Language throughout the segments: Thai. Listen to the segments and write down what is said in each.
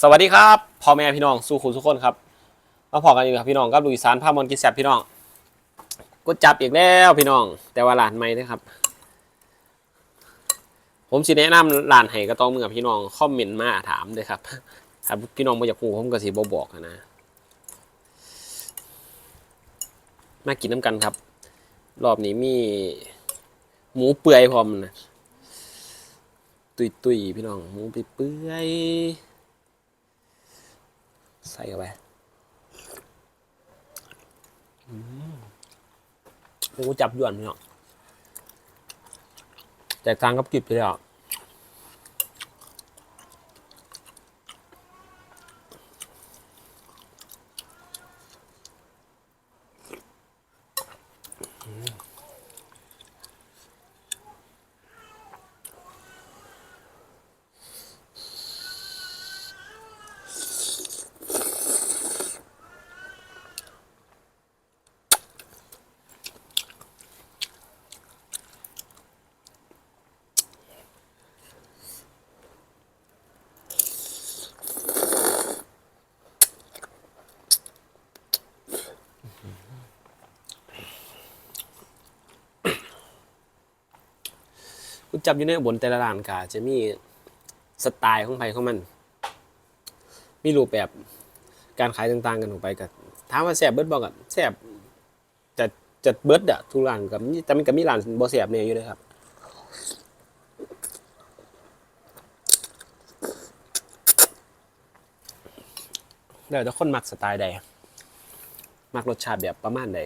สวัสดีครับพ่อแม่พี่น้องสู้คุณทุกคนครับมาพอกันอีกครับพี่น้องกับลุยสารพามอนกินแซบพี่น้องก็จับอีกแล้วพี่น้อง แต่ว่าหลานไม่นะครับ ผมสิแนะนำหลานให้ก็ต้องมือกับพี่น้องคอมเมนต์มาถามเลยครับถ้าพี่น้องมาอยากรู้ผมก็สิบบอกนะมากินน้ำกันครับ รอบนี้มี หมูเปื่อยพร้อมนะตุยตุยพี่น้องหมูเปื่อย ใส่เข้าไปอืมหมูจับย่วนพี่น้องแต่กลางกับกิบเลยอะ จับอยู่ในบนแต่ละร้านกาจะมีสไตล์ของไผของมัน มีรูปแบบการขายต่างๆกันออกไปกับถามว่าแสบเบิดบอกกันแสบจะจะเบิดอะทุกร้านกับแต่มันก็มีร้านบ่แสบเนี่ยอยู่เลยครับเดี๋ยวจะคนมักสไตล์ใด มักรสชาติแบบประมาณใด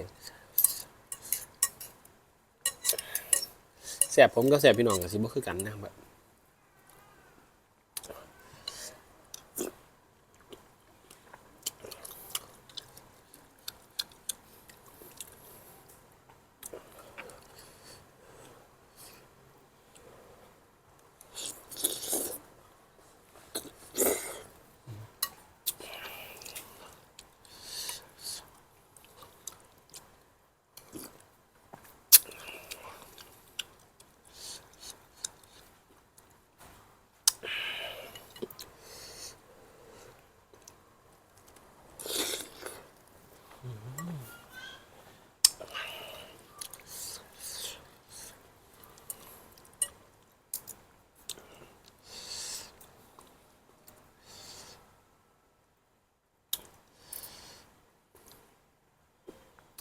แสบผมก็แสบพี่น้องกับสิบ่คือกันนะแบบ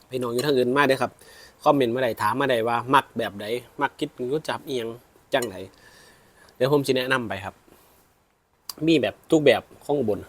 พี่น้องอยู่ทางอื่นมาเด้ครับคอมเมนต์มาได้ถามมาได้ว่า มักแบบใดมักคิดรู้จับเอียงจังไหนเดี๋ยวผมจะแนะนำไปครับ มีแบบทุกแบบของอุบล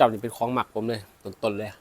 จับนี่เป็นของหมักผมเลยต้นๆเลย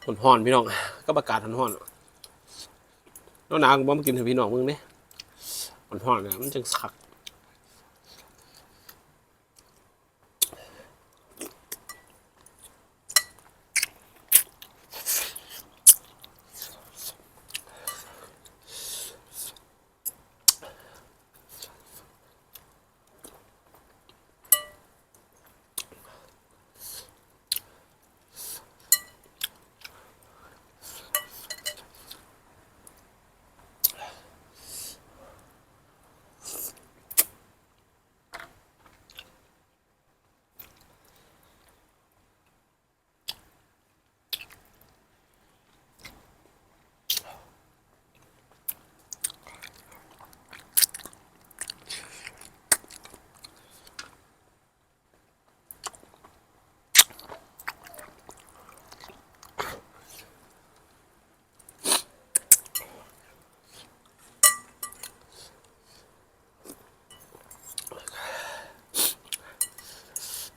ผ ห่อนพี่น้อง ก็ประกาศห่อนๆแล้วหนาวผมมากินเถอะพี่น้องมึงเนี่ยห่อนๆเนี่ยมันจังสัก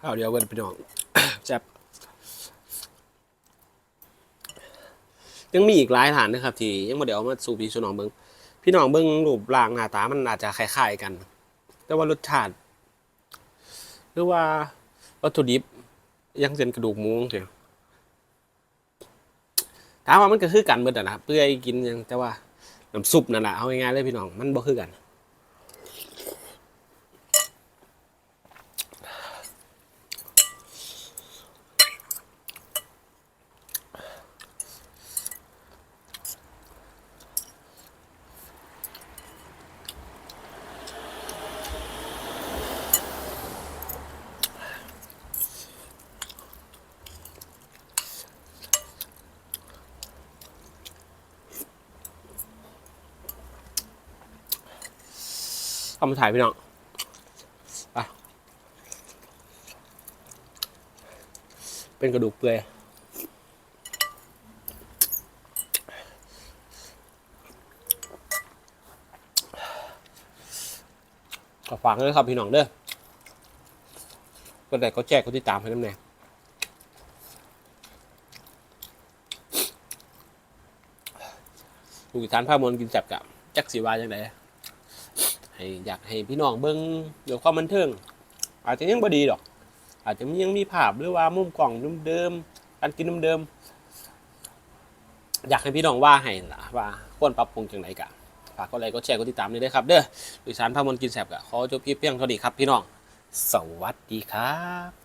เอาเดี๋ยวเว้นพี่น้องแซ่บยังมีอีกหลายฐานนะครับ ที่ยังไม่ได้เอามาสู่พี่สู่น้องเบิงพี่น้องเบิงรูปร่างหน้าตามันอาจจะคล้ายๆกัน แต่ว่ารสชาติหรือว่าวัตถุดิบยังเป็นกระดูกหมูเถอะถามว่ามันก็คือกันเบิดอนะครับ เพื่อให้กินยังแต่ว่าน้ำซุปนั่นแหละเอาง่ายๆเลยพี่น้องมันบ่คือกัน เอามาถ่ายพี่น้องไปเป็นกระดูกเปื่อยก็ฝากเลยครับพี่น้องเด้อก็ได้ก็แจกก็ติดตามให้น้ำแน่ลูกอีสานภามวลกินแซ่บกับจักสีวาจังได ให้อยากให้พี่น้องเบิ้งเดี๋ยวความบันเทิง อาจจะยังบ่ดีดอก อาจจะยังมีภาพหรือว่ามุมกล่องเดิมๆการกินเดิมๆอยากให้พี่น้องว่าให้ล่ะว่าควรปรับปรุงจังไดกะฝากกดไลค์กดแชร์กดติดตามด้วยเด้ครับ เด้อดิฉันพามนกินแสบกะขอจบคลิปเพียงเท่านี้ครับพี่น้อง สวัสดีครับ